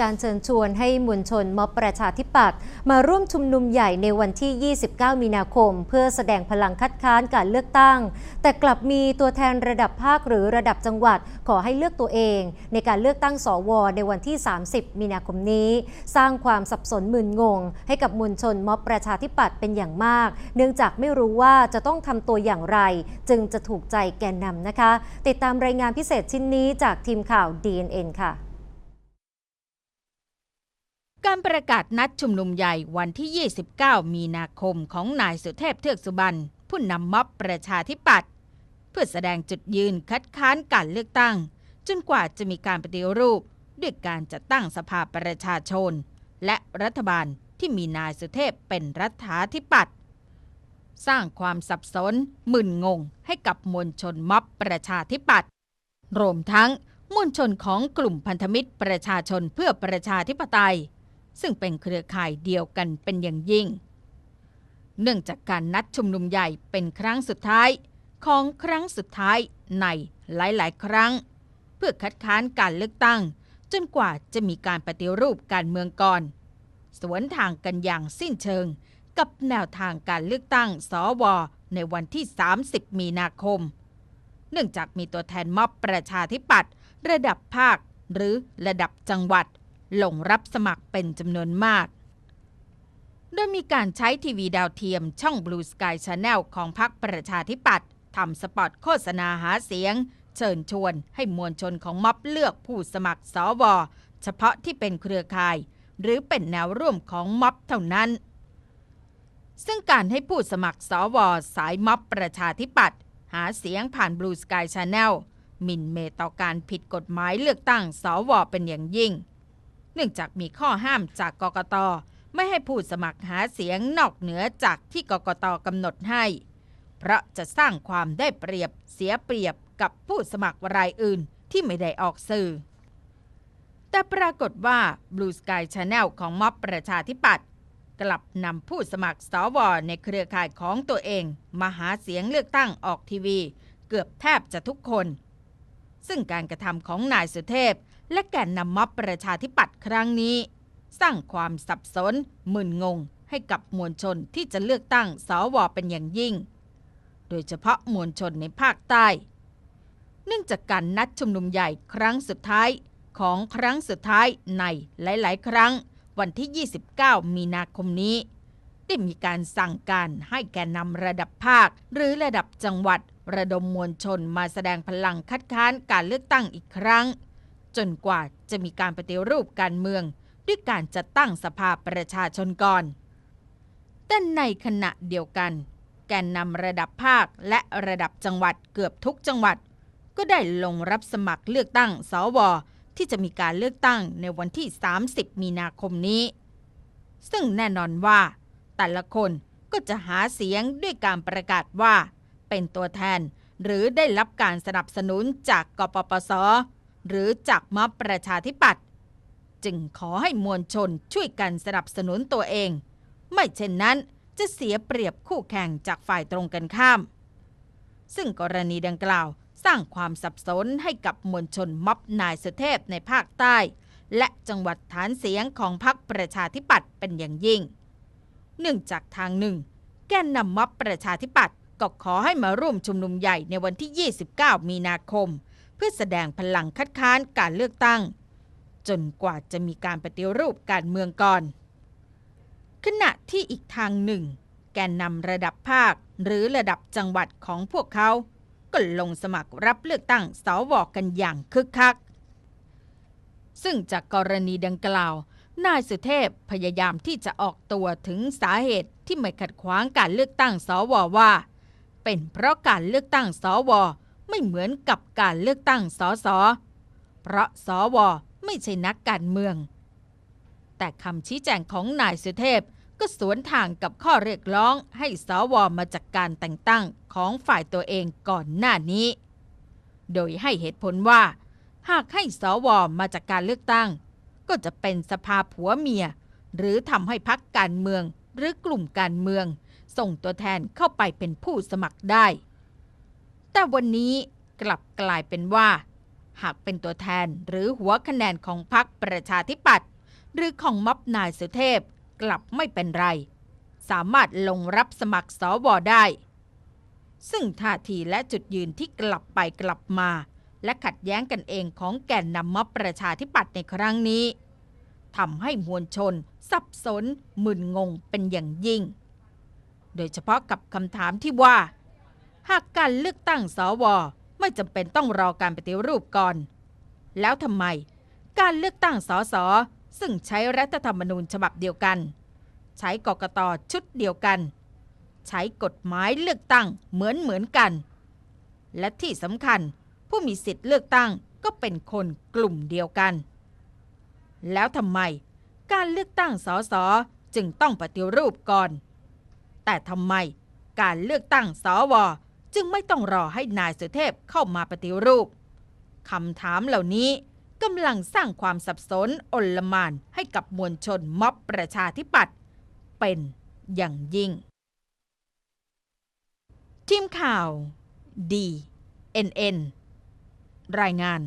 การเชิญชวนให้มวลชนม็อบประชาธิปัตย์มาร่วมชุมนุมใหญ่ในวันที่ 29 มีนาคม เพื่อแสดงพลังคัดค้านการเลือกตั้ง แต่กลับมีตัวแทนระดับภาคหรือระดับจังหวัดขอให้เลือกตัวเอง ในการเลือกตั้งสว ในวันที่ 30 มีนาคมนี้ สร้างความสับสนมึนงง ให้กับมวลชนม็อบประชาธิปัตย์เป็นอย่างมาก เนื่องจากไม่รู้ว่าจะต้องทำตัวอย่างไร จึงจะถูกใจแกนนำนะคะ ติดตามรายงานพิเศษชิ้นนี้จากทีมข่าว DNN ค่ะ การประกาศนัดชุมนุมใหญ่วันที่ 29 มีนาคมของนายสุเทพเทือกสุบรรณผู้นำม็อบประชาธิปัตย์เพื่อแสดงจุดยืนคัดค้านการเลือกตั้ง จนกว่าจะมีการปฏิรูป ด้วยการจัดตั้งสภาประชาชน และรัฐบาลที่มีนายสุเทพเป็นรัฐาธิปัตย์สร้างความสับสนมึนงงให้กับมวลชนม็อบประชาธิปัตย์รวมทั้งมวลชนของกลุ่มพันธมิตรประชาชนเพื่อประชาธิปไตย ซึ่งเป็นเครือข่ายเดียวกันเป็นอย่างยิ่ง เนื่องจากการนัดชุมนุมใหญ่เป็นครั้งสุดท้ายของครั้งสุดท้ายในหลาย ๆ ครั้ง เพื่อคัดค้านการเลือกตั้ง จนกว่าจะมีการปฏิรูปการเมืองก่อน สวนทางกันอย่างสิ้นเชิง กับแนวทางการเลือกตั้งสวในวันที่ 30 มีนาคม เนื่องจากมีตัวแทนม็อบประชาธิปัตย์ระดับภาคหรือระดับจังหวัด ลงรับสมัครเป็นจำนวนมาก โดยมีการใช้ทีวีดาวเทียมช่อง Blue Sky Channel ของพรรคประชาธิปัตย์ทำสปอตโฆษณาหาเสียง เชิญชวนให้มวลชนของม็อบเลือกผู้สมัครสวเฉพาะที่เป็นเครือข่าย หรือเป็นแนวร่วมของม็อบเท่านั้น ซึ่งการให้ผู้สมัครสวสายม็อบประชาธิปัตย์หาเสียงผ่าน Blue Sky Channel มินเมต่อการผิดกฎหมายเลือกตั้งสวเป็นอย่างยิ่ง เนื่องจากมีข้อห้ามจากกกตไม่ให้ผู้สมัครหาเสียงนอกเหนือจากที่กกตกำหนดให้ เพราะจะสร้างความได้เปรียบเสียเปรียบกับผู้สมัครรายอื่นที่ไม่ได้ออกสื่อ แต่ปรากฏว่า Blue Sky Channel ของม็อบประชาธิปัตย์กลับนำผู้สมัครสวในเครือข่ายของตัวเอง มาหาเสียงเลือกตั้งออกทีวี เกือบแทบจะทุกคน ซึ่งการกระทำของนายสุเทพ และแกนนำม็อบประชาธิปัตย์ครั้งนี้ สร้างความสับสนมึนงงให้กับมวลชนที่จะเลือกตั้งสวเป็นอย่างยิ่ง โดยเฉพาะมวลชนในภาคใต้ เนื่องจากการนัดชุมนุมใหญ่ครั้งสุดท้ายของครั้งสุดท้ายในหลาย ๆ ครั้งวันที่ 29 มีนาคมนี้ ได้มีการสั่งการให้แกนนำระดับภาค หรือระดับจังหวัด ระดมมวลชนมาแสดงพลังคัดค้านการเลือกตั้งอีกครั้ง จนกว่าจะมีการปฏิรูปการเมือง ด้วยการจัดตั้งสภาประชาชนก่อน แต่ในขณะเดียวกัน แกนนำระดับภาคและระดับจังหวัดเกือบทุกจังหวัด ก็ได้ลงรับสมัครเลือกตั้งสวที่จะมีการเลือกตั้งในวันที่ 30 มีนาคมนี้ ซึ่งแน่นอนว่า แต่ละคนก็จะหาเสียงด้วยการประกาศว่า เป็นตัวแทนหรือได้รับการสนับสนุนจากกปปส หรือจากม็อบประชาธิปัตย์จึงขอให้มวลชนช่วยกันสนับสนุนตัวเอง ไม่เช่นนั้นจะเสียเปรียบคู่แข่งจากฝ่ายตรงกันข้าม ซึ่งกรณีดังกล่าวสร้างความสับสนให้กับมวลชนม็อบนายสุเทพในภาคใต้ และจังหวัดฐานเสียงของพรรคประชาธิปัตย์เป็นอย่างยิ่งเนื่องจากทางหนึ่ง แกนนำม็อบประชาธิปัตย์ก็ขอให้มาร่วมชุมนุมใหญ่ในวันที่ 29 มีนาคม เพื่อแสดงพลังคัดค้านการเลือกตั้ง จนกว่าจะมีการปฏิรูปการเมืองก่อน ขณะที่อีกทางหนึ่ง แกนนำระดับภาคหรือระดับจังหวัดของพวกเขาก็ลงสมัครรับเลือกตั้งสวกันอย่างคึกคัก ซึ่งจากกรณีดังกล่าว นายสุเทพพยายามที่จะออกตัวถึงสาเหตุที่ไม่ขัดขวางการเลือกตั้งสวว่า เป็นเพราะการเลือกตั้งสว ไม่เหมือนกับการเลือกตั้งสสเพราะสวไม่ใช่นักการเมือง แต่คำชี้แจงของนายสุเทพก็สวนทางกับข้อเรียกร้องให้สวมาจากการแต่งตั้งของฝ่ายตัวเองก่อนหน้านี้ โดยให้เหตุผลว่า หากให้สวมาจากการเลือกตั้ง ก็จะเป็นสภาผัวเมีย หรือทำให้พักการเมืองหรือกลุ่มการเมือง ส่งตัวแทนเข้าไปเป็นผู้สมัครได้ แต่วันนี้กลับกลายเป็นว่า หากเป็นตัวแทนหรือหัวคะแนนของพรรคประชาธิปัตย์หรือของม็อบนายสุเทพกลับไม่เป็นไร สามารถลงรับสมัครสวได้ ซึ่งท่าทีและจุดยืนที่กลับไปกลับมา และขัดแย้งกันเองของแก่นนำม็อบประชาธิปัตย์ในครั้งนี้ทำให้มวลชน สับสนมึนงงเป็นอย่างยิ่ง โดยเฉพาะกับคำถามที่ว่า หากการเลือกตั้งสวไม่จำเป็นต้องรอการปฏิรูปก่อน แล้วทำไม การเลือกตั้งสสซึ่งใช้รัฐธรรมนูญฉบับเดียวกัน ใช้กกตชุดเดียวกัน ใช้กฎหมายเลือกตั้งเหมือนเหมือนกัน และที่สำคัญผู้มีสิทธิ์เลือกตั้งก็เป็นคนกลุ่มเดียวกัน แล้วทำไม การเลือกตั้งสสจึงต้องปฏิรูปก่อน แต่ทำไมการเลือกตั้งสว จึงไม่ต้องรอให้นายสุเทพเข้ามาปฏิรูปคำถามเหล่านี้กำลังสร้างความสับสนอลมานให้กับมวลชนม็อบประชาธิปัตย์เป็นอย่างยิ่ง ทีมข่าวดี NN รายงาน